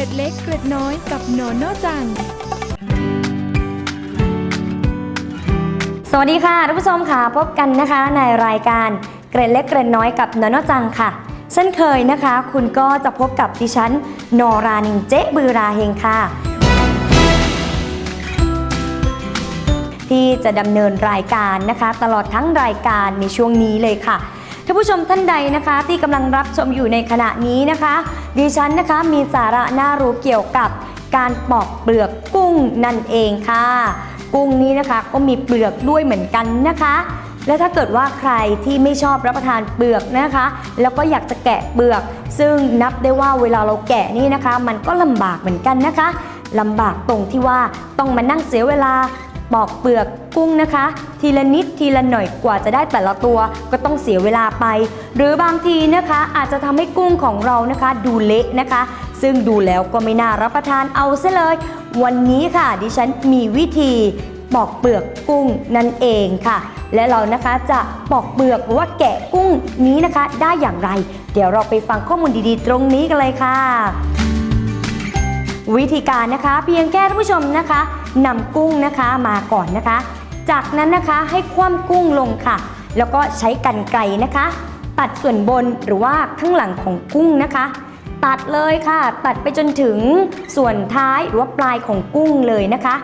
ร็ดเล็กเกร็ดน้อยกับหนอนนอจัง สวัสดีค่ะท่านผู้ชมค่ะพบกันนะคะในรายการเกรดเล็กเกรดน้อยกับนนอจังค่ะ เช่นเคยนะคะ คุณก็จะพบกับดิฉันนอรานิงเจ๊บือราเฮงค่ะ ที่จะดำเนินรายการนะคะ ตลอดทั้งรายการในช่วงนี้เลยค่ะ ท่านผู้ชมท่านใดนะคะ ที่กำลังรับชมอยู่ในขณะนี้นะคะ ดิฉันนะคะมีสาระน่ารู้เกี่ยวกับการปอกเปลือกกุ้งนั่นเองค่ะ กุ้งนี้นะคะก็มีเปลือกด้วยเหมือนกันนะคะ และถ้าเกิดว่าใครที่ไม่ชอบรับประทานเปลือกนะคะ แล้วก็อยากจะแกะเปลือก ซึ่งนับได้ว่าเวลาเราแกะนี่นะคะ มันก็ลำบากเหมือนกันนะคะลำบากตรงที่ว่าต้องมานั่งเสียเวลา ปอกเปลือกกุ้งนะคะ ทีละนิดทีละหน่อยกว่าจะได้แต่ละตัวก็ต้องเสียเวลาไป หรือบางทีนะคะอาจจะทำให้กุ้งของเรานะคะ ดูเละนะคะ ซึ่งดูแล้วก็ไม่น่ารับประทานเอาซะเลย วันนี้ค่ะดิฉันมีวิธีปอกเปลือกกุ้งนั่นเองค่ะ และเรานะคะจะปอกเปลือกหรือว่าแกะกุ้งนี้นะคะ ได้อย่างไร เดี๋ยวเราไปฟังข้อมูลดีๆ ตรงนี้กันเลยค่ะ วิธีการนะคะ เพียงแค่ท่านผู้ชมนะคะนำกุ้งนะคะมาก่อนนะคะ จากนั้นนะคะให้คว่ำกุ้งลงค่ะ แล้วก็ใช้กรรไกรนะคะ ตัดส่วนบนหรือว่าข้างหลังของกุ้งนะคะ ตัดเลยค่ะ ตัดไปจนถึงส่วนท้ายหรือว่าปลายของกุ้งเลยนะคะ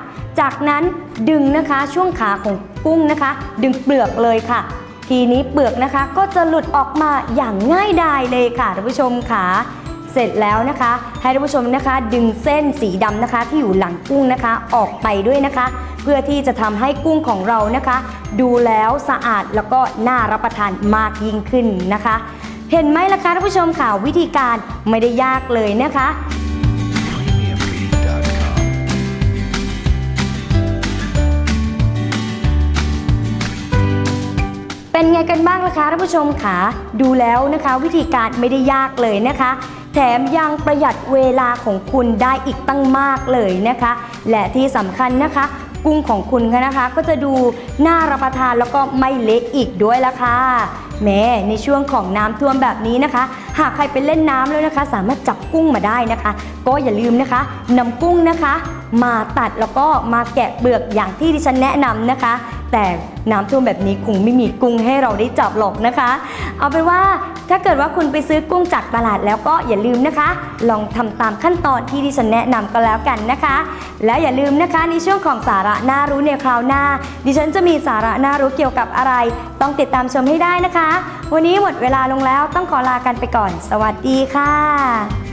จากนั้นดึงนะคะช่วงขาของกุ้งนะคะ ดึงเปลือกเลยค่ะทีนี้เปลือกนะคะก็จะหลุดออกมาอย่างง่ายดายเลยค่ะท่านผู้ชมค่ะ เสร็จแล้วนะคะ ให้ท่านผู้ชมนะคะ ดึงเส้นสีดำนะคะ ที่อยู่หลังกุ้งนะคะออกไปด้วยนะคะ เพื่อที่จะทำให้กุ้งของเรานะคะ ดูแล้วสะอาดแล้วก็น่ารับประทานมากยิ่งขึ้นนะคะ เห็นไหมล่ะคะท่านผู้ชมค่ะวิธีการไม่ได้ยากเลยนะคะเป็นไงกันบ้างล่ะคะท่านผู้ชมค่ะดูแล้วนะคะ วิธีการไม่ได้ยากเลยนะคะ แถมยังประหยัดเวลาของคุณได้อีกตั้งมากเลยนะคะ และที่สำคัญนะคะ กุ้งของคุณนะคะ ก็จะดูน่ารับประทานแล้วก็ไม่เละอีกด้วยละค่ะแม้ในช่วงของน้ำท่วมแบบนี้นะคะ หากใครไปเล่นน้ำแล้วนะคะ สามารถจับกุ้งมาได้นะคะ ก็อย่าลืมนะคะนำกุ้งนะคะ มาตัดแล้วก็มาแกะเปลือกอย่างที่ดิฉันแนะนำนะคะ แต่น้ำท่วมแบบนี้คงไม่มีกุ้งให้เราได้จับหรอกนะคะ เอาเป็นว่าถ้าเกิดว่าคุณไปซื้อกุ้งจากตลาดแล้วก็อย่าลืมนะคะ ลองทำตามขั้นตอนที่ดิฉันแนะนำก็แล้วกันนะคะ แล้วอย่าลืมนะคะในช่วงของสาระน่ารู้ในคราวหน้า ดิฉันจะมีสาระน่ารู้เกี่ยวกับอะไร ต้องติดตามชมให้ได้นะคะ วันนี้หมดเวลาลงแล้วต้องขอลากันไปก่อน สวัสดีค่ะ